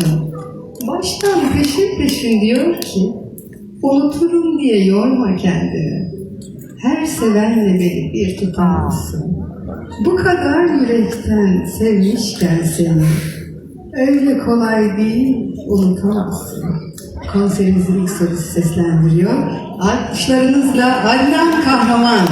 için baştan peşin peşin diyor ki unuturum diye yorma kendini. Her sevenle beni bir tutamazsın. Bu kadar yürekten sevmişken seni öyle kolay değil unutamazsın. Konserimizin ilk sorusu seslendiriyor. Alkışlarınızla Adnan Kahraman.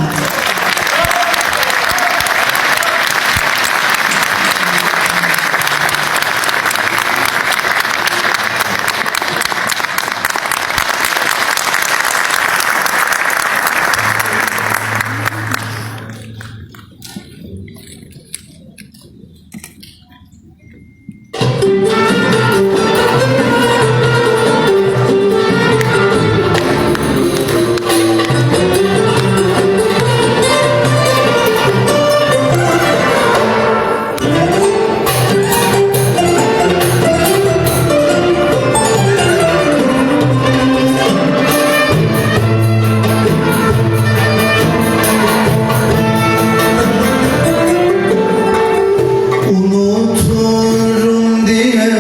Unuturum diye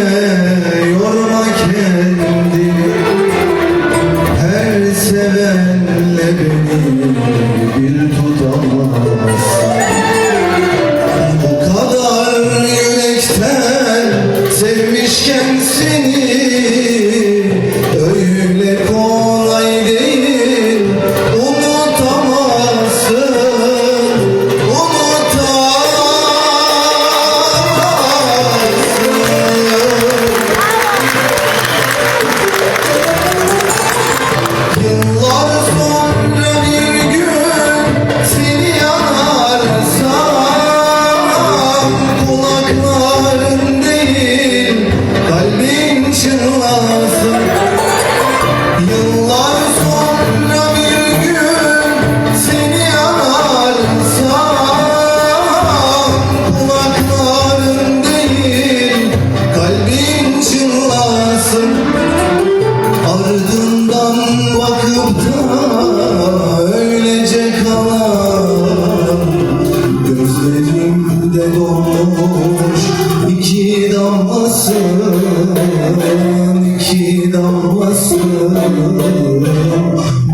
yorma kendini Her sevenle bir tutamazsın. Bu kadar yürekten sevmişken seni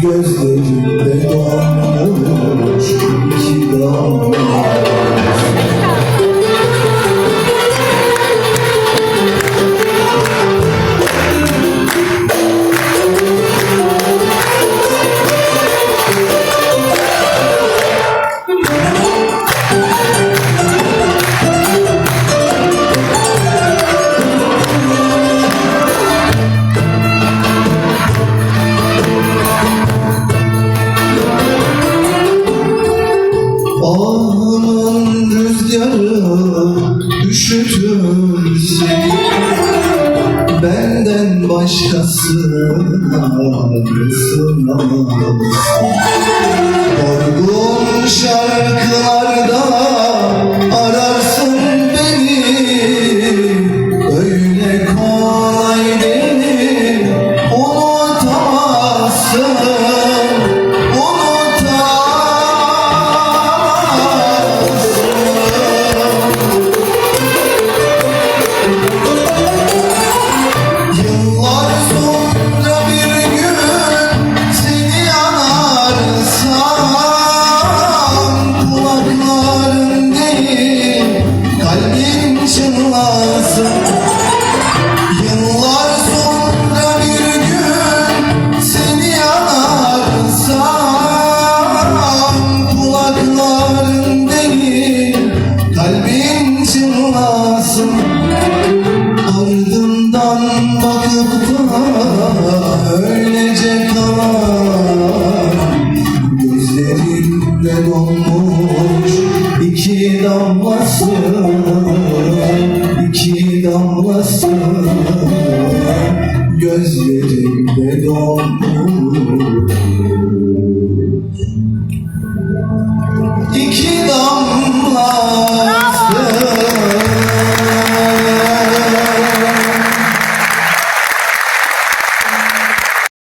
Gözlerimde dolmuş Ağlamın rüzgarı üşütür seni. Benden başkasına ısınamazsın Yorgun şarkılarda öylece kalan Gözlerimde dolmuş iki damlası iki damlası. Gözlerimde dolmuş